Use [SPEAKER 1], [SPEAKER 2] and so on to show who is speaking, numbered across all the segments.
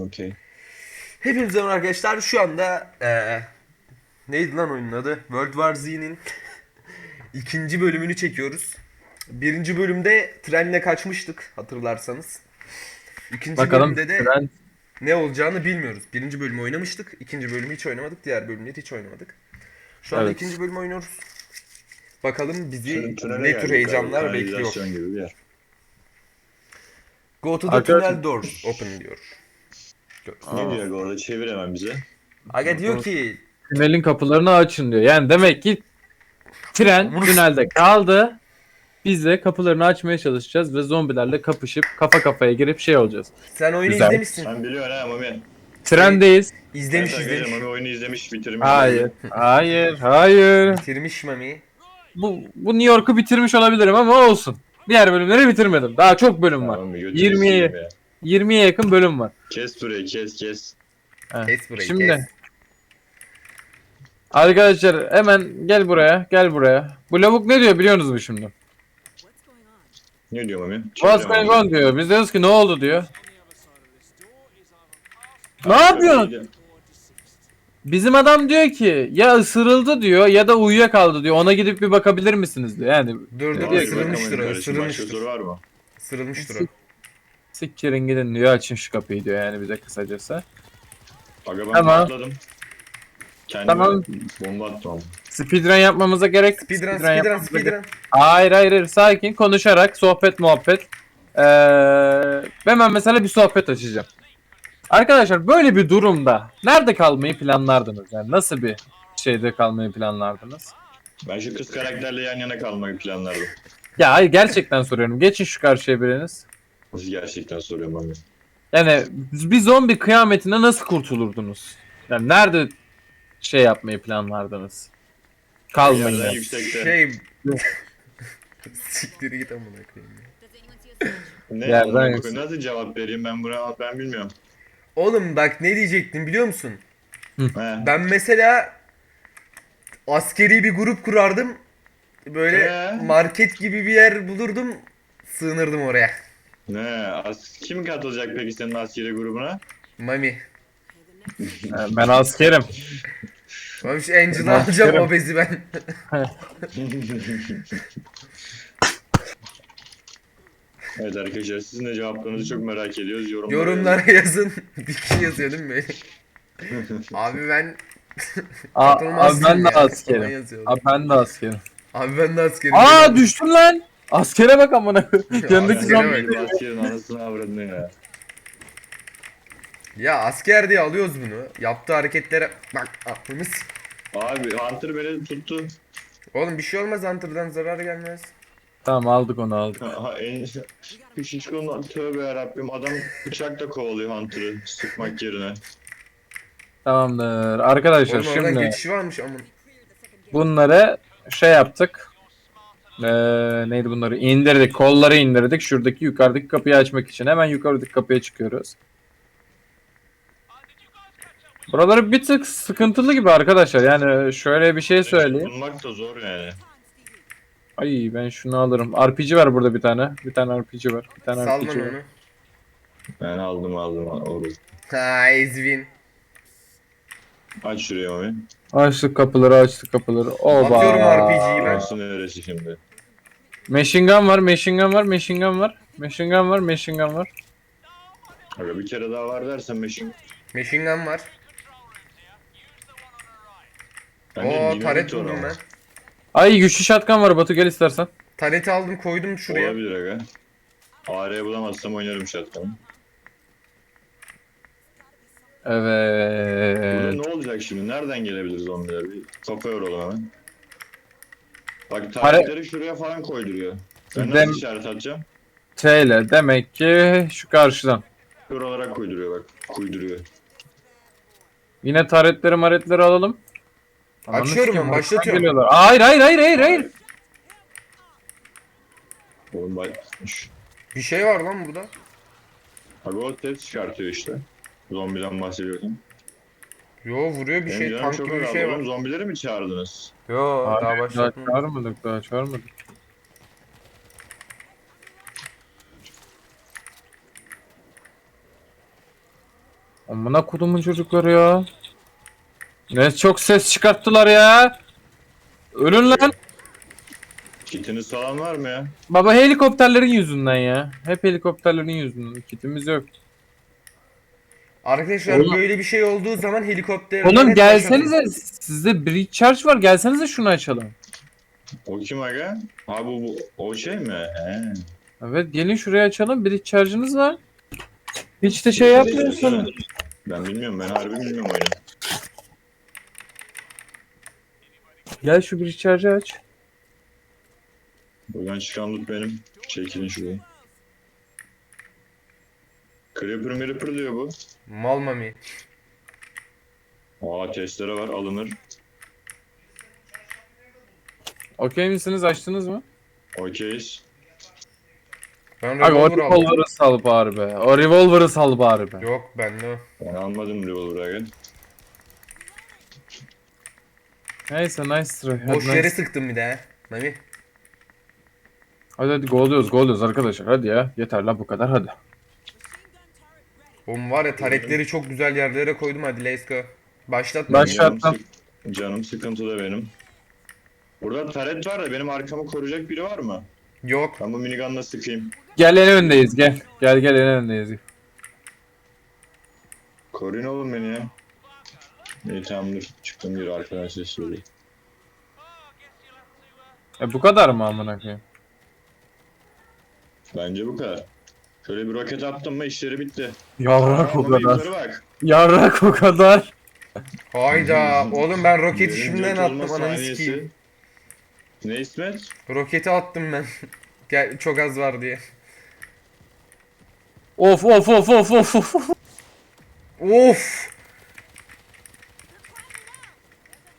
[SPEAKER 1] Okey.
[SPEAKER 2] Hepinize merhaba arkadaşlar. Şu anda eee neydi lan oyunun adı? World War Z'nin ikinci bölümünü çekiyoruz. Birinci bölümde trenle kaçmıştık hatırlarsanız. İkinci
[SPEAKER 3] Bakalım
[SPEAKER 2] bölümde de
[SPEAKER 3] tren
[SPEAKER 2] ne olacağını bilmiyoruz. Birinci bölümü oynamıştık. ikinci bölümü hiç oynamadık. Diğer bölümleri hiç oynamadık. Şu anda
[SPEAKER 3] Evet.
[SPEAKER 2] ikinci bölümü oynuyoruz. Bakalım bizi
[SPEAKER 1] tünele
[SPEAKER 2] ne tür heyecanlar bekliyor.
[SPEAKER 1] Gibi bir yer.
[SPEAKER 2] Go to the
[SPEAKER 3] Arkadaşlar-
[SPEAKER 2] tunnel doors open diyor.
[SPEAKER 1] Ne diyor orada? Çevir hemen bize.
[SPEAKER 2] Aga diyor ki
[SPEAKER 3] tünelin kapılarını açın diyor. Yani demek ki tren tünelde kaldı. Biz de kapılarını açmaya çalışacağız ve zombilerle kapışıp kafa kafaya girip şey olacağız.
[SPEAKER 2] sen oyunu
[SPEAKER 3] Güzel.
[SPEAKER 2] izlemişsin.
[SPEAKER 1] Sen biliyorsun ha Mami.
[SPEAKER 3] Trendeyiz.
[SPEAKER 2] İzlemiş
[SPEAKER 1] Sen
[SPEAKER 2] izlemiş.
[SPEAKER 1] Mami oyunu izlemiş bitirmiş.
[SPEAKER 3] Hayır. Hayır. Hayır.
[SPEAKER 2] Bitirmiş Mami.
[SPEAKER 3] Bu, bu New York'u bitirmiş olabilirim ama olsun. Diğer bölümleri bitirmedim. Daha çok bölüm var.
[SPEAKER 1] Tamam, götünü
[SPEAKER 3] 20'ye
[SPEAKER 1] sikeyim ya.
[SPEAKER 3] 20'ye yakın bölüm var.
[SPEAKER 1] Kes burayı kes kes.
[SPEAKER 3] Heh.
[SPEAKER 2] Kes burayı
[SPEAKER 3] Şimdi
[SPEAKER 2] kes.
[SPEAKER 3] arkadaşlar hemen gel buraya. Gel buraya. Bu lavuk ne diyor biliyorsunuz mu şimdi?
[SPEAKER 1] Ne diyor Mami?
[SPEAKER 3] What's going on diyor. Biz diyoruz ki ne oldu diyor. Ne yapıyorsun? Bizim adam diyor ki ya ısırıldı diyor ya da uyuyakaldı diyor. Ona gidip bir bakabilir misiniz diyor. Yani
[SPEAKER 2] Dur dur ısırılmıştır.
[SPEAKER 1] Başka
[SPEAKER 2] ısırılmıştır.
[SPEAKER 1] var mı?
[SPEAKER 2] Isırılmıştır.
[SPEAKER 3] Siktirin gidin diyor. Açın şu kapıyı diyor yani bize kısacası.
[SPEAKER 1] Aga ben
[SPEAKER 3] Tamam.
[SPEAKER 1] patladım. Kendime
[SPEAKER 3] Tamam.
[SPEAKER 1] bomba attım.
[SPEAKER 3] Speedrun yapmamıza gerek
[SPEAKER 2] Speedrun
[SPEAKER 3] speedrun
[SPEAKER 2] speedrun
[SPEAKER 3] yapmamıza gerek-
[SPEAKER 2] speedrun.
[SPEAKER 3] Hayır hayır hayır sakin konuşarak sohbet muhabbet. Ee, hemen mesela bir sohbet açacağım. Arkadaşlar böyle bir durumda nerede kalmayı planlardınız? Yani nasıl bir şeyde kalmayı planlardınız?
[SPEAKER 1] Ben şu kız karakterle yan yana kalmayı planlardım.
[SPEAKER 3] Ya hayır gerçekten soruyorum. Geçin şu karşıya biriniz.
[SPEAKER 1] Gerçekten soruyorum Mami.
[SPEAKER 3] Yani bir zombi kıyametine nasıl kurtulurdunuz? Yani nerede şey yapmayı planlardınız? Kalmayın.
[SPEAKER 1] Yerden
[SPEAKER 3] yani.
[SPEAKER 1] yüksekte.
[SPEAKER 2] Şey... Siktir git amına koyayım. ya.
[SPEAKER 1] Ne?
[SPEAKER 3] Yerden
[SPEAKER 1] Nasıl cevap vereyim ben buna ben bilmiyorum.
[SPEAKER 2] Oğlum bak ne diyecektim biliyor musun?
[SPEAKER 1] He.
[SPEAKER 2] Ben mesela askeri bir grup kurardım. Böyle
[SPEAKER 1] Ee?
[SPEAKER 2] market gibi bir yer bulurdum. Sığınırdım oraya.
[SPEAKER 1] Ne? As kim katılacak peki senin askeri grubuna?
[SPEAKER 2] Mami.
[SPEAKER 3] Yani Ben askerim.
[SPEAKER 2] Mami şu Angel'ı
[SPEAKER 3] Ben
[SPEAKER 2] alacağım
[SPEAKER 3] askerim.
[SPEAKER 2] obezi ben.
[SPEAKER 1] evet arkadaşlar sizin de cevaplarınızı çok merak ediyoruz. Yorumlara,
[SPEAKER 2] Yorumlara yazın. bir kişi yazıyor değil mi böyle? Abi ben...
[SPEAKER 3] Aa, abi ben de askerim. Abi ben de askerim.
[SPEAKER 2] Abi ben de askerim.
[SPEAKER 3] Aa düştüm lan. Askere bak amına. Yanındaki
[SPEAKER 2] askere
[SPEAKER 3] zombi.
[SPEAKER 2] bak.
[SPEAKER 1] Benim askerin anasını avradını ya.
[SPEAKER 2] Ya asker diye alıyoruz bunu. Yaptığı hareketlere bak aklımız.
[SPEAKER 1] Abi Hunter beni tuttu.
[SPEAKER 2] Oğlum bir şey olmaz Hunter'dan zarar gelmez.
[SPEAKER 3] Tamam aldık onu aldık.
[SPEAKER 1] Ha, en... Hiç konudan tövbe yarabbim adam bıçakla kovalıyor Hunter'ı sıkmak yerine.
[SPEAKER 3] Tamamdır. Arkadaşlar
[SPEAKER 2] Oğlum
[SPEAKER 3] şimdi
[SPEAKER 2] geçiş varmış amın.
[SPEAKER 3] bunları şey yaptık. Ee, neydi bunları? İndirdik. Kolları indirdik. Şuradaki yukarıdaki kapıyı açmak için. Hemen yukarıdaki kapıya çıkıyoruz. Buraları bir tık sıkıntılı gibi arkadaşlar. Yani şöyle bir şey söyleyeyim.
[SPEAKER 1] Bulmak da zor yani.
[SPEAKER 3] Ay ben şunu alırım. RPG var burada bir tane. Bir tane RPG var. Bir tane
[SPEAKER 2] Sal
[SPEAKER 3] RPG var.
[SPEAKER 2] onu.
[SPEAKER 1] Ben aldım aldım aldım.
[SPEAKER 2] Ha Ezvin.
[SPEAKER 1] Aç şurayı Mami.
[SPEAKER 3] Açtık kapıları açtık kapıları. Oba.
[SPEAKER 2] Atıyorum RPG'yi ben.
[SPEAKER 1] Orası neresi şimdi?
[SPEAKER 3] Machine gun var, machine gun var, machine gun var. Machine gun var, machine gun var.
[SPEAKER 1] Aga bir kere daha var dersen meşin.
[SPEAKER 2] Machine gun var.
[SPEAKER 1] Bence
[SPEAKER 2] Oo taret buldum ben.
[SPEAKER 3] Ay güçlü shotgun var Batu gel istersen.
[SPEAKER 2] Tareti aldım koydum şuraya.
[SPEAKER 1] Olabilir aga. AR bulamazsam oynarım. Burada
[SPEAKER 3] Evet.
[SPEAKER 1] ne olacak şimdi? Nereden gelebilir zombiler? Bir kafa yoralım hemen. Bak tarihleri şuraya falan koyduruyor. Ben
[SPEAKER 3] Dem-
[SPEAKER 1] nasıl işaret atacağım?
[SPEAKER 3] Şeyle demek ki şu karşıdan.
[SPEAKER 1] Kör olarak koyduruyor bak. Kuyduruyor.
[SPEAKER 3] Yine taretleri maretleri alalım. Ananı
[SPEAKER 2] Açıyorum
[SPEAKER 3] sikeyim,
[SPEAKER 2] ben,
[SPEAKER 3] arkadan
[SPEAKER 2] başlatıyorum.
[SPEAKER 3] geliyorlar. Hayır hayır hayır hayır hayır.
[SPEAKER 1] Oğlum bak.
[SPEAKER 2] Bir şey var lan burada.
[SPEAKER 1] Abi o ses çıkartıyor işte. Zombiden bahsediyorsun.
[SPEAKER 2] Yo vuruyor bir
[SPEAKER 1] Benim
[SPEAKER 2] şey
[SPEAKER 1] canım
[SPEAKER 2] tank
[SPEAKER 1] çok
[SPEAKER 2] gibi bir
[SPEAKER 1] azaldı.
[SPEAKER 2] şey
[SPEAKER 1] Oğlum
[SPEAKER 2] var.
[SPEAKER 1] zombileri mi çağırdınız?
[SPEAKER 2] Yo
[SPEAKER 3] Abi,
[SPEAKER 2] daha
[SPEAKER 3] Daha
[SPEAKER 2] başlatmadım.
[SPEAKER 3] çağırmadık daha çağırmadık. Amına kodumun çocukları ya. Ne çok ses çıkarttılar ya. Ölün lan.
[SPEAKER 1] Kitiniz falan var mı ya?
[SPEAKER 3] Baba helikopterlerin yüzünden ya. Hep helikopterlerin yüzünden. Kitimiz yok.
[SPEAKER 2] Arkadaşlar
[SPEAKER 3] Oğlum-
[SPEAKER 2] böyle bir şey olduğu zaman helikopter...
[SPEAKER 3] Oğlum gelsenize. Sizde bridge charge var. Gelsenize şunu açalım.
[SPEAKER 1] O kim aga? Ha bu, bu o şey mi? He.
[SPEAKER 3] Evet gelin şuraya açalım. Bridge charge'ınız var. Hiç de şey yapmıyorsunuz.
[SPEAKER 1] Ben bilmiyorum ben harbi bilmiyorum oyunu.
[SPEAKER 3] Gel şu bridge charge'ı aç.
[SPEAKER 1] Buradan çıkan loot benim. Çekilin şurayı. Creeper Creeper diyor bu.
[SPEAKER 2] Mal mami.
[SPEAKER 1] Aa testere var alınır.
[SPEAKER 3] Okey misiniz? Açtınız mı?
[SPEAKER 1] Okeyiz.
[SPEAKER 2] Ben
[SPEAKER 3] Abi o
[SPEAKER 2] revolver aldım.
[SPEAKER 3] revolver'ı sal bari be. O revolver'ı sal bari be.
[SPEAKER 2] Yok bende o.
[SPEAKER 1] Ben almadım revolver aga.
[SPEAKER 3] Neyse nice try. Hadi,
[SPEAKER 2] Boş
[SPEAKER 3] nice.
[SPEAKER 2] yere sıktım bir de he. Mami.
[SPEAKER 3] hadi hadi gol diyoruz gol diyoruz arkadaşlar. Hadi ya. Yeter la bu kadar hadi.
[SPEAKER 2] Oğlum var ya taretleri çok güzel yerlere koydum hadi let's go. Başlat
[SPEAKER 3] Baş-.
[SPEAKER 1] Canım, sık- canım sıkıntıda benim. Burada taret var da benim arkamı koruyacak biri var mı?
[SPEAKER 2] Yok.
[SPEAKER 1] Ben bu minigunla sıkayım.
[SPEAKER 3] Gel en öndeyiz gel. Gel gel en öndeyiz.
[SPEAKER 1] Koruyun oğlum beni ya. İyi tamam dur. Çıktım bir arkadaş sesleri.
[SPEAKER 3] E bu kadar mı amına koyayım?
[SPEAKER 1] Bence bu kadar. Şöyle bir roket attım mı işleri bitti.
[SPEAKER 3] Yarrak o
[SPEAKER 1] Ama
[SPEAKER 3] kadar.
[SPEAKER 1] yukarı bak.
[SPEAKER 3] Yarrak o kadar.
[SPEAKER 2] Hayda. Oğlum ben roketi
[SPEAKER 1] Birinci
[SPEAKER 2] şimdiden
[SPEAKER 1] olma
[SPEAKER 2] attım ananı
[SPEAKER 1] saniyesi.
[SPEAKER 2] sikeyim.
[SPEAKER 1] Ne İsmet?
[SPEAKER 2] Roketi attım ben. Gel çok az var diye.
[SPEAKER 3] Of of of of of of.
[SPEAKER 2] Of.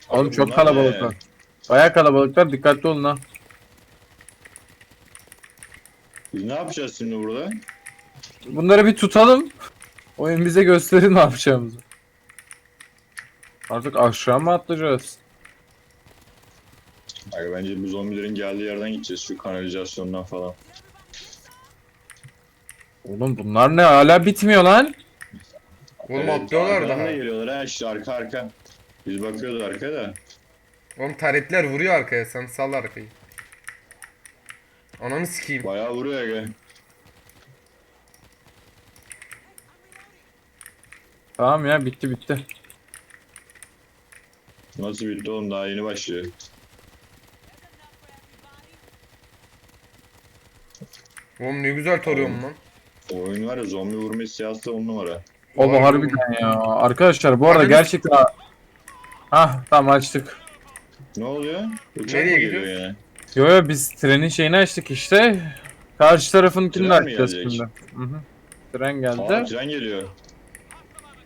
[SPEAKER 3] Oğlum çok
[SPEAKER 1] bunlar
[SPEAKER 3] kalabalıklar.
[SPEAKER 1] ne?
[SPEAKER 3] Baya kalabalıklar dikkatli olun ha.
[SPEAKER 1] Biz ne yapacağız şimdi burada?
[SPEAKER 3] Bunları bir tutalım. Oyun bize gösterir ne yapacağımızı. Artık aşağı mı atlayacağız?
[SPEAKER 1] Abi bence bu zombilerin geldiği yerden gideceğiz şu kanalizasyondan falan.
[SPEAKER 3] Oğlum bunlar ne hala bitmiyor lan.
[SPEAKER 2] Oğlum atlıyorlar
[SPEAKER 1] arkadan
[SPEAKER 2] daha.
[SPEAKER 1] da geliyorlar ha işte arka arka. Biz bakıyoruz arkada.
[SPEAKER 2] Oğlum taretler vuruyor arkaya sen sal arkayı. Ananı sikeyim.
[SPEAKER 1] Bayağı vuruyor aga.
[SPEAKER 3] Tamam ya bitti bitti.
[SPEAKER 1] Nasıl bitti oğlum daha yeni başlıyor.
[SPEAKER 2] Oğlum ne güzel tarıyorum lan.
[SPEAKER 1] Oyun var ya zombi vurma hissiyatı on numara.
[SPEAKER 3] Oğlum harbiden ya. Arkadaşlar bu arada gerçekten... Hah tamam açtık.
[SPEAKER 1] Ne oluyor? Uçak
[SPEAKER 2] Nereye
[SPEAKER 1] mı geliyor
[SPEAKER 2] gidiyoruz?
[SPEAKER 1] yine?
[SPEAKER 3] Yo yo biz trenin şeyini açtık işte. Karşı tarafınkini de
[SPEAKER 1] Tren mi
[SPEAKER 3] açacağız
[SPEAKER 1] gelecek?
[SPEAKER 3] şimdi. Hı hı. Tren
[SPEAKER 1] Aa
[SPEAKER 3] geldi.
[SPEAKER 1] tren geliyor.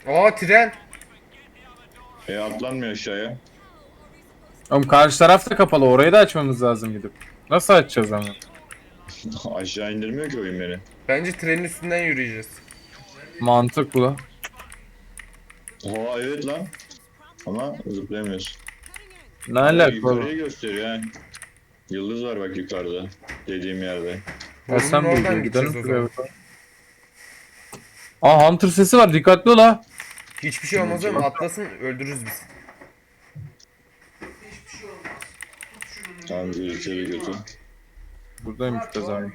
[SPEAKER 2] Aa tren.
[SPEAKER 1] E atlanmıyor aşağıya.
[SPEAKER 3] Oğlum karşı taraf da kapalı. Orayı da açmamız lazım gidip. Nasıl açacağız ama?
[SPEAKER 1] Aşağı indirmiyor ki oyun beni.
[SPEAKER 2] Bence trenin üstünden yürüyeceğiz.
[SPEAKER 3] Mantıklı.
[SPEAKER 1] Aa evet lan. Ama zıplayamıyoruz.
[SPEAKER 3] Ne alaka
[SPEAKER 1] Yukarıyı
[SPEAKER 3] oğlum?
[SPEAKER 1] gösteriyor ha. Yıldız var bak yukarıda. Dediğim yerde.
[SPEAKER 3] Ya sen
[SPEAKER 2] oradan
[SPEAKER 3] buldun.
[SPEAKER 2] gideceğiz
[SPEAKER 3] Gidelim
[SPEAKER 2] o zaman.
[SPEAKER 3] bakalım. Aa Hunter sesi var. Dikkatli ol ha.
[SPEAKER 2] Hiçbir şey olmaz oğlum atlasın öldürürüz biz.
[SPEAKER 1] Tamam bir içeri götür.
[SPEAKER 3] Buradaymış tezahür.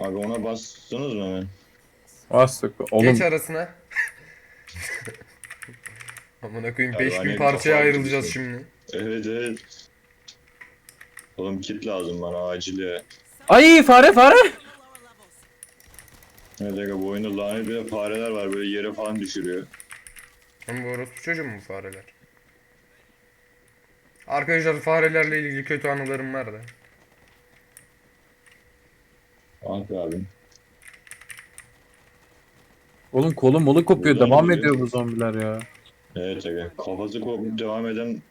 [SPEAKER 1] Abi ona bastınız mı hemen?
[SPEAKER 3] Bastık. Oğlum
[SPEAKER 2] Geç arasına. Amına koyayım
[SPEAKER 1] Ya
[SPEAKER 2] 5000
[SPEAKER 1] lanet
[SPEAKER 2] parçaya ayrılacağız
[SPEAKER 1] gibisin.
[SPEAKER 2] şimdi.
[SPEAKER 1] Evet evet. Oğlum kit lazım bana acil ya.
[SPEAKER 3] Ay fare fare.
[SPEAKER 1] Evet aga bu oyunda lanet bir de fareler var böyle yere falan düşürüyor.
[SPEAKER 2] Ama bu orospu çocuğu mu bu fareler? Arkadaşlar farelerle ilgili kötü anılarım var da.
[SPEAKER 1] Ah be abim.
[SPEAKER 3] Oğlum kolum molu kopuyor.
[SPEAKER 1] Buradan
[SPEAKER 3] Devam
[SPEAKER 1] gidiyor.
[SPEAKER 3] ediyor bu zombiler ya.
[SPEAKER 1] Evet aga. Kafası kopup devam eden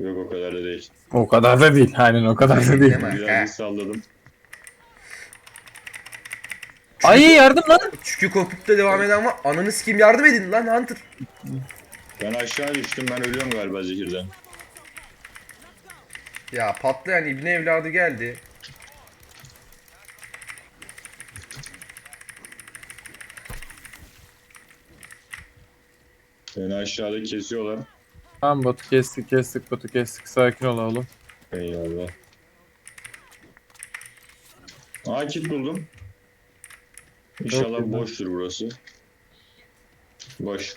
[SPEAKER 1] Yok o kadar da değil.
[SPEAKER 3] O kadar da değil. Aynen o kadar da değil.
[SPEAKER 2] Hemen.
[SPEAKER 1] Birazcık salladım.
[SPEAKER 3] Ay yardım lan.
[SPEAKER 2] Çükü kopup devam eden var. Ananı sikeyim yardım edin lan Hunter.
[SPEAKER 1] Ben aşağı düştüm ben ölüyorum galiba zehirden.
[SPEAKER 2] Ya patlayan ibne evladı geldi.
[SPEAKER 1] Beni aşağıda kesiyorlar.
[SPEAKER 3] Tamam botu kestik kestik botu kestik sakin ol oğlum.
[SPEAKER 1] Eyvallah. Aa buldum. İnşallah
[SPEAKER 3] güzel.
[SPEAKER 1] boştur burası. Boş.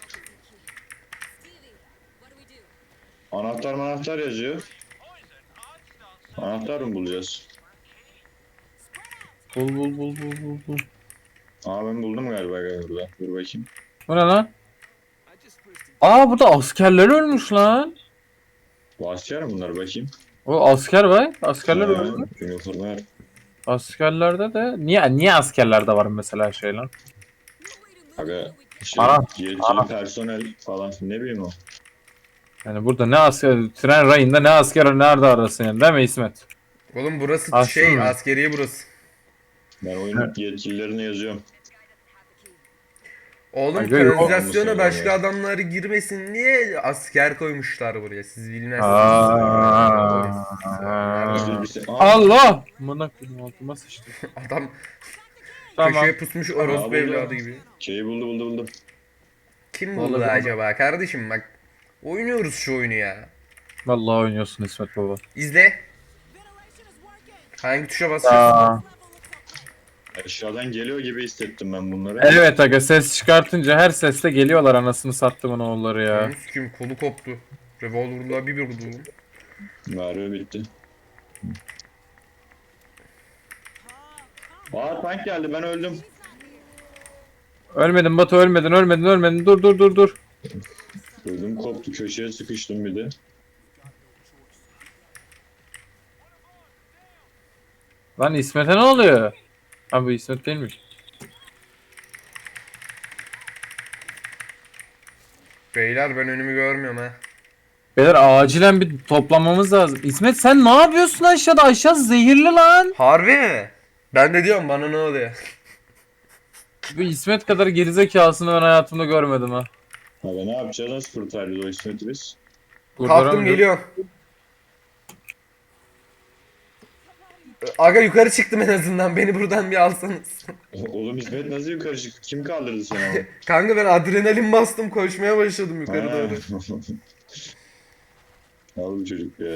[SPEAKER 1] Anahtar manahtar yazıyor. Anahtar mı bulacağız?
[SPEAKER 3] Bul bul bul bul bul bul.
[SPEAKER 1] Aa ben buldum galiba burada. Dur bakayım.
[SPEAKER 3] Bu ne lan? Aa burada askerler ölmüş lan.
[SPEAKER 1] Bu asker mi bunlar bakayım?
[SPEAKER 3] O asker var. Askerler ölmüş.
[SPEAKER 1] Üniforma
[SPEAKER 3] Askerlerde de niye niye askerlerde var mesela şey lan?
[SPEAKER 1] Aga
[SPEAKER 3] Ara. Ara.
[SPEAKER 1] personel falan ne bileyim o.
[SPEAKER 3] Yani burada ne asker tren rayında ne asker nerede arasın yani değil mi İsmet?
[SPEAKER 2] Oğlum burası
[SPEAKER 3] Aslında
[SPEAKER 2] şey askeriye burası.
[SPEAKER 1] Ben oyunun yetkililerini yazıyorum.
[SPEAKER 2] Oğlum
[SPEAKER 3] Aga, yok.
[SPEAKER 2] kanalizasyona başka
[SPEAKER 1] ya.
[SPEAKER 2] adamlar girmesin diye asker koymuşlar buraya. Siz bilmezsiniz.
[SPEAKER 3] Aa.
[SPEAKER 1] Aa,
[SPEAKER 3] Allah! Mına koydum altıma sıçtı.
[SPEAKER 2] Adam
[SPEAKER 3] Tamam.
[SPEAKER 2] köşeye pusmuş orospu evladı gibi.
[SPEAKER 1] Şeyi buldu buldu buldu.
[SPEAKER 2] Kim buldu
[SPEAKER 3] Vallahi
[SPEAKER 2] acaba kardeşim bak. Oynuyoruz şu oyunu ya.
[SPEAKER 3] Vallahi oynuyorsun İsmet baba.
[SPEAKER 2] İzle. Hangi tuşa basıyorsun?
[SPEAKER 3] Aa.
[SPEAKER 1] Aşağıdan geliyor gibi hissettim ben bunları.
[SPEAKER 3] Evet aga ses çıkartınca her sesle geliyorlar anasını sattımın oğulları ya.
[SPEAKER 2] Kim kolu koptu. Revolver'la bir bir vurdu.
[SPEAKER 1] Merve bitti. Aa tank geldi ben öldüm.
[SPEAKER 3] Ölmedin Batu ölmedin ölmedin ölmedin dur dur dur dur.
[SPEAKER 1] Öldüm koptu köşeye sıkıştım bir de.
[SPEAKER 3] Lan İsmet'e ne oluyor? Ha bu İsmet değilmiş.
[SPEAKER 2] Beyler ben önümü görmüyorum ha.
[SPEAKER 3] Beyler acilen bir toplamamız lazım. İsmet sen ne yapıyorsun aşağıda? Aşağı zehirli lan.
[SPEAKER 2] Harbi mi? Ben de diyorum bana ne oluyor?
[SPEAKER 3] Bu İsmet kadar gerizekalısını ben hayatımda görmedim ha.
[SPEAKER 1] Abi ne yapacağız nasıl kurtaracağız o İsmet'i biz?
[SPEAKER 2] Kalktım
[SPEAKER 3] Kurtaramıyorum.
[SPEAKER 2] geliyorum. Aga yukarı çıktım en azından beni buradan bir alsanız.
[SPEAKER 1] Oğlum İsmet nasıl yukarı çıktı? Kim kaldırdı seni ama?
[SPEAKER 2] Kanka ben adrenalin bastım koşmaya başladım yukarı
[SPEAKER 1] Ha.
[SPEAKER 2] doğru.
[SPEAKER 1] Al bu çocuk ya.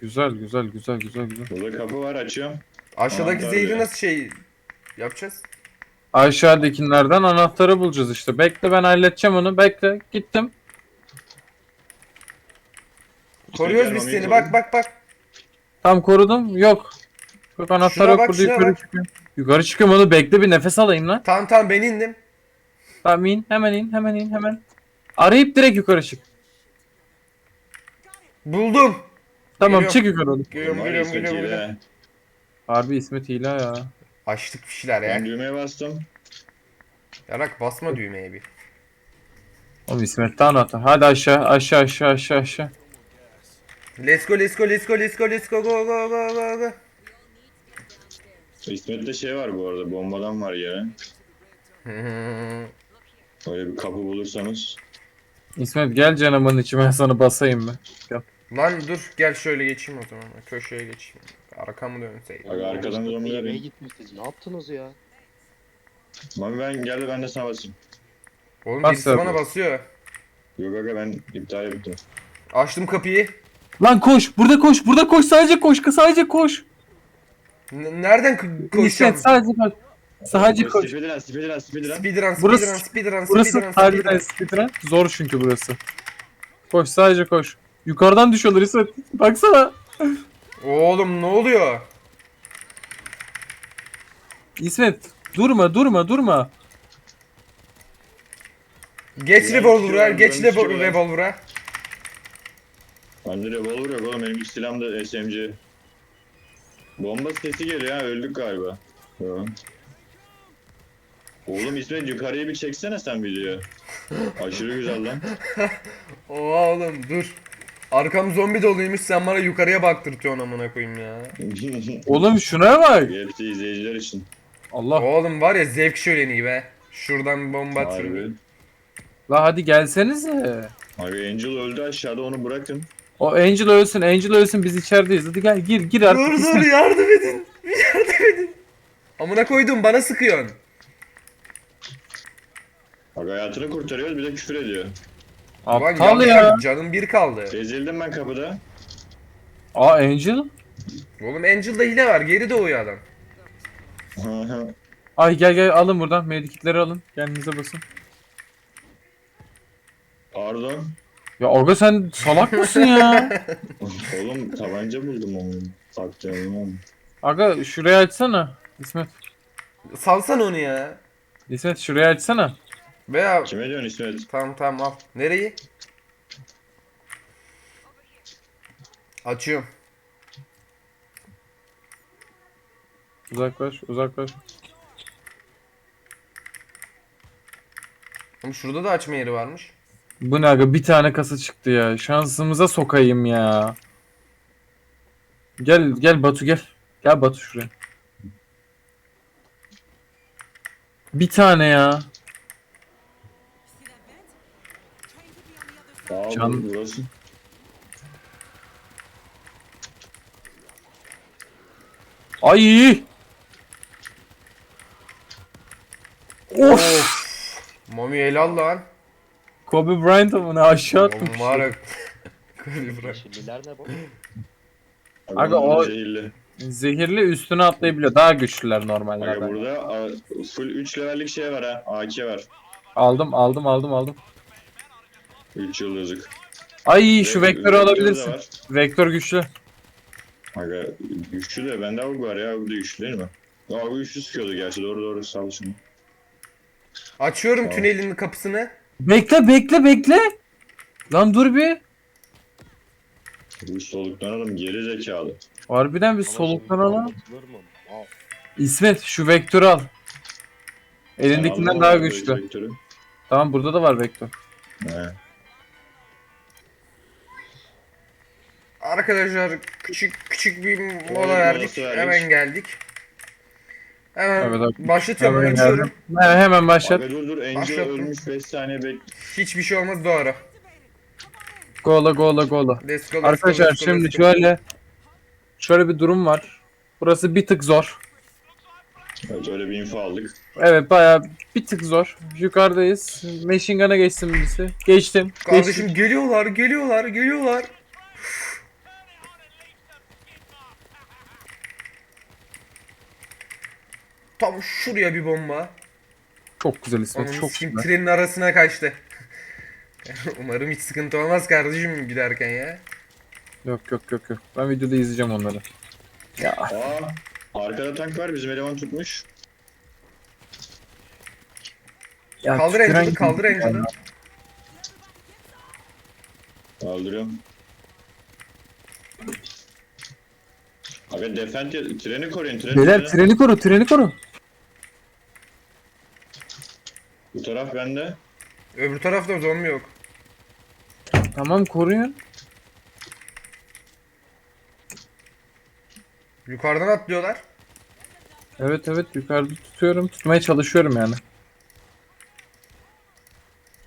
[SPEAKER 3] Güzel güzel güzel güzel güzel.
[SPEAKER 1] Burada kapı var açıyorum.
[SPEAKER 2] Aşağıdaki
[SPEAKER 1] Aman
[SPEAKER 2] zehri
[SPEAKER 1] Tanrım.
[SPEAKER 2] nasıl şey yapacağız?
[SPEAKER 3] Aşağıdakilerden anahtarı bulacağız işte. Bekle ben halledeceğim onu. Bekle. Gittim.
[SPEAKER 2] Koruyoruz biz seni bak bak bak.
[SPEAKER 3] Tam korudum. Yok. Yok anahtar
[SPEAKER 2] Şuna
[SPEAKER 3] yok
[SPEAKER 2] bak,
[SPEAKER 3] burada
[SPEAKER 2] şuna
[SPEAKER 3] yukarı
[SPEAKER 2] bak.
[SPEAKER 3] çıkıyorum. Yukarı çıkıyorum onu bekle bir nefes alayım lan.
[SPEAKER 2] Tamam tamam ben indim.
[SPEAKER 3] Tamam in hemen in hemen in hemen. Arayıp direkt yukarı çık.
[SPEAKER 2] Buldum.
[SPEAKER 3] Tamam
[SPEAKER 2] Geliyorum.
[SPEAKER 3] çık yukarı oğlum.
[SPEAKER 2] Geliyorum
[SPEAKER 1] Var
[SPEAKER 2] geliyorum geliyorum. geliyorum.
[SPEAKER 3] Harbi İsmet hile ya.
[SPEAKER 2] Açtık bir şeyler
[SPEAKER 1] Ben
[SPEAKER 2] ya.
[SPEAKER 1] düğmeye bastım.
[SPEAKER 2] Yarak basma düğmeye bir.
[SPEAKER 3] Oğlum İsmet'te anahtar. Hadi aşağı aşağı aşağı aşağı aşağı.
[SPEAKER 2] Let's go let's go let's go let's go let's go go go go go go.
[SPEAKER 1] İsmet'te şey var bu arada bombadan var yere. Öyle bir kapı bulursanız.
[SPEAKER 3] İsmet gel canımın içi ben sana basayım mı?
[SPEAKER 2] Lan dur gel şöyle geçeyim o zaman. Köşeye geçeyim. Arkamı dönseydim.
[SPEAKER 1] Bak arkadan zombi
[SPEAKER 4] Yemeğe
[SPEAKER 1] arayın.
[SPEAKER 4] gitmişsiniz. Ne yaptınız ya?
[SPEAKER 1] Mami ben geldi ben de sana basayım.
[SPEAKER 2] Oğlum
[SPEAKER 3] Bas
[SPEAKER 2] birisi
[SPEAKER 3] abi.
[SPEAKER 2] bana basıyor.
[SPEAKER 1] Yok aga ben iptal ettim.
[SPEAKER 2] Açtım kapıyı.
[SPEAKER 3] Lan koş burada koş burada koş sadece koş sadece koş.
[SPEAKER 2] N- nereden ko- koşacağım?
[SPEAKER 3] İsmet sadece koş. Sadece koş.
[SPEAKER 1] Speedrun speedrun speedrun.
[SPEAKER 2] Speedrun
[SPEAKER 3] Burası-
[SPEAKER 2] speedrun speedrun
[SPEAKER 3] Burası
[SPEAKER 2] speedrun
[SPEAKER 3] harbiden
[SPEAKER 2] speedrun.
[SPEAKER 3] speedrun. Zor çünkü burası. Koş sadece koş. Yukarıdan düşüyorlar İsmet. Baksana.
[SPEAKER 2] Oğlum ne oluyor?
[SPEAKER 3] İsmet durma durma durma.
[SPEAKER 2] Geç
[SPEAKER 1] Ulan
[SPEAKER 2] revolver'a,
[SPEAKER 1] çıkıyorum,
[SPEAKER 2] geç
[SPEAKER 1] ben
[SPEAKER 2] revo- revolver'a.
[SPEAKER 1] Bende revolver yok oğlum benim ilk silahım da SMG. Bomba sesi geliyor ha öldük galiba. Yo. Oğlum İsmet yukarıya bir çeksene sen videoyu. Aşırı güzel lan.
[SPEAKER 2] Oha oğlum dur. Arkam zombi doluymuş sen bana yukarıya baktırtıyorsun amına koyayım ya.
[SPEAKER 3] Oğlum şuna bak.
[SPEAKER 1] Hepsi izleyiciler için.
[SPEAKER 3] Allah.
[SPEAKER 2] Oğlum var ya zevk şöleni be. Şuradan bir bomba atayım.
[SPEAKER 1] Harbi.
[SPEAKER 3] La hadi gelsenize.
[SPEAKER 1] Abi Angel öldü aşağıda onu bırakın.
[SPEAKER 3] O Angel ölsün, Angel ölsün biz içerideyiz. Hadi gel gir gir artık.
[SPEAKER 2] Dur dur yardım edin. Yardım edin. Amına koydum bana sıkıyorsun.
[SPEAKER 1] Bak hayatını kurtarıyoruz bir de küfür ediyor.
[SPEAKER 2] Ulan
[SPEAKER 3] Aptal ya.
[SPEAKER 2] Canım bir kaldı.
[SPEAKER 1] Ezildim ben kapıda.
[SPEAKER 3] Aa Angel.
[SPEAKER 2] Oğlum Angel'da hile var. Geri doğuyor adam.
[SPEAKER 3] Ay gel gel alın buradan. Medikitleri alın. Kendinize basın.
[SPEAKER 1] Pardon.
[SPEAKER 3] Ya Orga sen salak mısın ya?
[SPEAKER 1] Oğlum tabanca buldum onu. Taktığım
[SPEAKER 3] Aga şurayı açsana. İsmet.
[SPEAKER 2] Salsan onu ya.
[SPEAKER 3] İsmet şurayı açsana.
[SPEAKER 2] Veya
[SPEAKER 1] Kime diyorsun İsmet?
[SPEAKER 2] tamam tamam al. Nereyi? Açıyorum.
[SPEAKER 3] Uzaklaş uzaklaş.
[SPEAKER 2] Ama şurada da açma yeri varmış.
[SPEAKER 3] Bu ne aga bir tane kasa çıktı ya. Şansımıza sokayım ya. Gel gel Batu gel. Gel Batu şuraya. Bir tane ya.
[SPEAKER 1] Aa
[SPEAKER 3] Can-
[SPEAKER 1] bu- burası.
[SPEAKER 3] Ay! Of!
[SPEAKER 2] Mami helal lan.
[SPEAKER 3] Kobe Bryant amına aşağı
[SPEAKER 2] var ya. Kobe bırak.
[SPEAKER 4] Yeşilliler ne bu?
[SPEAKER 3] Aga, o-
[SPEAKER 1] Zehirli.
[SPEAKER 3] Zehirli üstüne atlayabiliyor. Daha güçlüler
[SPEAKER 1] Aga
[SPEAKER 3] normallerden.
[SPEAKER 1] burada a, full 3 levellik şey var ha. AK var.
[SPEAKER 3] Aldım aldım aldım aldım.
[SPEAKER 1] 3 yıldızlık.
[SPEAKER 3] Ay şu
[SPEAKER 1] Ve-
[SPEAKER 3] vektörü
[SPEAKER 1] vektör de
[SPEAKER 3] alabilirsin.
[SPEAKER 1] var.
[SPEAKER 3] Vektör güçlü.
[SPEAKER 1] Aga güçlü de bende avuk var ya. Bu da güçlü değil mi? Aa bu güçlü sıkıyordu gerçi doğru doğru sağ ol şimdi.
[SPEAKER 2] Açıyorum
[SPEAKER 1] Tamam.
[SPEAKER 2] tünelin kapısını.
[SPEAKER 3] Bekle bekle bekle. Lan dur bir.
[SPEAKER 1] Bu soluklanalım geri zekalı.
[SPEAKER 3] Harbiden bir soluklanalım. İsmet şu vektörü al. Elindekinden daha güçlü. Tamam burada da var vektör.
[SPEAKER 1] He.
[SPEAKER 2] Arkadaşlar küçük küçük bir mola verdik.
[SPEAKER 1] verdik.
[SPEAKER 2] Hemen geldik. Hemen
[SPEAKER 3] Evet, abi.
[SPEAKER 2] başlatıyorum.
[SPEAKER 3] Hemen
[SPEAKER 2] açıyorum.
[SPEAKER 3] geldim. Hemen, hemen başlat.
[SPEAKER 1] Aga dur dur Angel
[SPEAKER 2] Başlattım.
[SPEAKER 1] ölmüş 5 saniye bek.
[SPEAKER 2] Hiçbir şey olmaz doğru.
[SPEAKER 3] Gola gola gola.
[SPEAKER 2] Let's go, let's go,
[SPEAKER 3] Arkadaşlar
[SPEAKER 2] let's go,
[SPEAKER 3] şimdi
[SPEAKER 2] let's go.
[SPEAKER 3] şöyle şöyle bir durum var. Burası bir tık zor.
[SPEAKER 1] Evet öyle bir info aldık.
[SPEAKER 3] Evet bayağı bir tık zor. Yukarıdayız. Machine Gun'a geçsin birisi. Geçtim. Geçtim.
[SPEAKER 2] Kardeşim geliyorlar, geliyorlar, geliyorlar. Tam şuraya bir bomba.
[SPEAKER 3] Çok güzel İsmet.
[SPEAKER 2] Onun
[SPEAKER 3] Çok
[SPEAKER 2] şimdi
[SPEAKER 3] güzel.
[SPEAKER 2] trenin arasına kaçtı. Umarım hiç sıkıntı olmaz kardeşim giderken ya.
[SPEAKER 3] Yok yok yok yok. Ben videoda izleyeceğim onları. Ya
[SPEAKER 1] Aa arkada tank var bizim eleman tutmuş.
[SPEAKER 3] ya
[SPEAKER 2] kaldır Angel'ı, kaldır. Angel'ı.
[SPEAKER 1] Kaldırıyorum. Aga defend treni koruyun treni.
[SPEAKER 3] Beyler
[SPEAKER 1] treni
[SPEAKER 3] koru, treni koru.
[SPEAKER 1] Bu taraf bende.
[SPEAKER 2] Öbür tarafta zombi yok.
[SPEAKER 3] Tamam koruyun.
[SPEAKER 2] Yukarıdan atlıyorlar.
[SPEAKER 3] Evet evet yukarıda tutuyorum. Tutmaya çalışıyorum yani.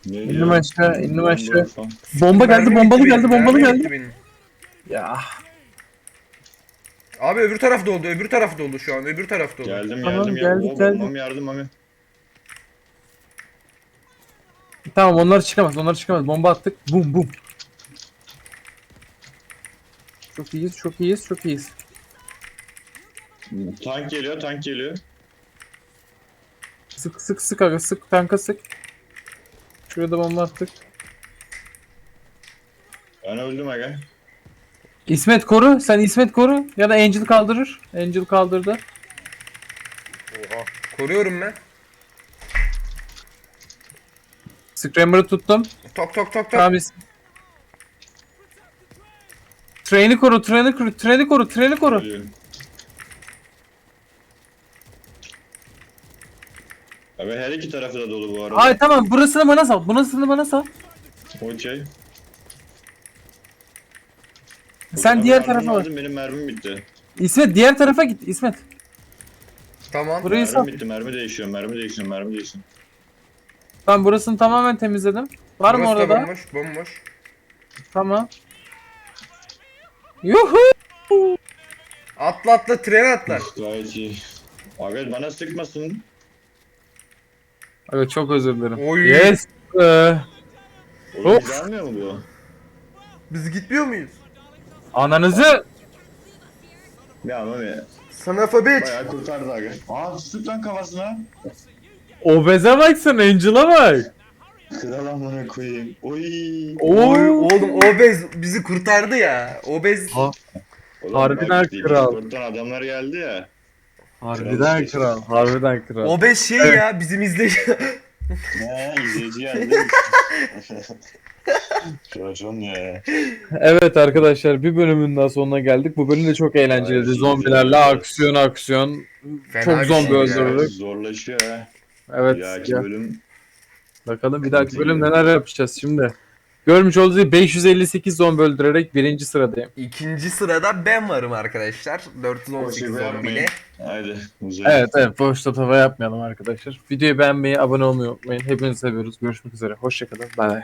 [SPEAKER 3] İndim aşağı, indim
[SPEAKER 1] Bomba
[SPEAKER 3] aşağı. Bomba geldi, bombalı geldi, bombalı geldi. Ya
[SPEAKER 2] Abi öbür tarafta oldu, öbür tarafta oldu şu an, öbür tarafta oldu.
[SPEAKER 1] Geldim
[SPEAKER 3] Tamam,
[SPEAKER 1] geldim
[SPEAKER 3] geldik,
[SPEAKER 1] geldim.
[SPEAKER 3] geldik.
[SPEAKER 1] Bombam yardım ami.
[SPEAKER 3] Tamam onlar çıkamaz, onlar çıkamaz. Bomba attık. Bum bum. Çok iyiyiz, çok iyiyiz, çok iyiyiz.
[SPEAKER 1] Tank geliyor tank geliyor.
[SPEAKER 3] Sık sık sık aga, sık tanka sık. Şuraya da bomba attık.
[SPEAKER 1] Ben öldüm aga.
[SPEAKER 3] İsmet koru, sen İsmet koru ya da Angel kaldırır. Angel kaldırdı.
[SPEAKER 4] Oha.
[SPEAKER 2] Koruyorum ben.
[SPEAKER 3] Scramber'ı tuttum.
[SPEAKER 2] Tok tok tok tok.
[SPEAKER 3] Tamam İs- Treni koru, treni koru, treni koru, treni koru.
[SPEAKER 1] Abi her iki tarafı da dolu bu arada.
[SPEAKER 3] Ay tamam, burasını bana sal, burasını bana sal.
[SPEAKER 1] Okey.
[SPEAKER 3] Sen diğer
[SPEAKER 1] tarafa
[SPEAKER 3] bak.
[SPEAKER 1] Benim mermim bitti.
[SPEAKER 3] İsmet diğer tarafa git İsmet.
[SPEAKER 2] Tamam.
[SPEAKER 3] Burayı sal.
[SPEAKER 1] Mermi bitti mermi değişiyor mermi değişiyor mermi değişiyor.
[SPEAKER 3] Ben burasını tamamen temizledim. Var mı
[SPEAKER 2] Burası da
[SPEAKER 3] orada?
[SPEAKER 2] bomboş, bomboş.
[SPEAKER 3] Tamam. Yuhu!
[SPEAKER 2] Atla atla, trene atla.
[SPEAKER 1] Gayet iyi. Aga bana sıkmasın.
[SPEAKER 3] Evet çok özür dilerim.
[SPEAKER 2] Oy.
[SPEAKER 3] Yes. Ee,
[SPEAKER 1] Oğlum
[SPEAKER 3] Of.
[SPEAKER 1] bizi almıyor mu bu?
[SPEAKER 2] Biz gitmiyor muyuz?
[SPEAKER 3] ananızı
[SPEAKER 1] Ya Mami
[SPEAKER 2] Sana bitch.
[SPEAKER 1] bayağı kurtardı abi. Aa tuttuk lan kafasına.
[SPEAKER 3] Obeze baksana Angel'a bak.
[SPEAKER 1] Kral amına koyayım. Oy.
[SPEAKER 2] Oy, oğlum Obez bizi kurtardı ya. Obez
[SPEAKER 3] Ha,
[SPEAKER 1] Oğlum,
[SPEAKER 3] Harbiden
[SPEAKER 1] bak,
[SPEAKER 3] kral.
[SPEAKER 1] Discord'dan adamlar geldi ya.
[SPEAKER 3] Harbiden kral. Harbiden kral.
[SPEAKER 2] Obez şey ya bizim izleyici.
[SPEAKER 1] Ne izleyici geldi. Racon ya.
[SPEAKER 3] Evet arkadaşlar bir bölümün daha sonuna geldik. Bu bölüm de çok eğlenceliydi. Zombilerle aksiyon aksiyon.
[SPEAKER 2] Fena
[SPEAKER 3] Çok
[SPEAKER 2] bir
[SPEAKER 3] zombi
[SPEAKER 2] şey ya.
[SPEAKER 3] öldürdük.
[SPEAKER 1] Zorlaşıyor ha.
[SPEAKER 3] Evet.
[SPEAKER 1] Ya bölüm.
[SPEAKER 3] Bakalım bir dahaki bölüm neler yapacağız şimdi. Görmüş olduğunuz gibi 558 zombi öldürerek birinci sıradayım.
[SPEAKER 2] İkinci sırada ben varım arkadaşlar. 418
[SPEAKER 1] Boşu
[SPEAKER 2] zombiyle.
[SPEAKER 1] Haydi. Güzel.
[SPEAKER 3] Evet evet boşta tava yapmayalım arkadaşlar. Videoyu beğenmeyi, abone olmayı unutmayın. Hepinizi seviyoruz. Görüşmek üzere. Hoşçakalın. Bay bay.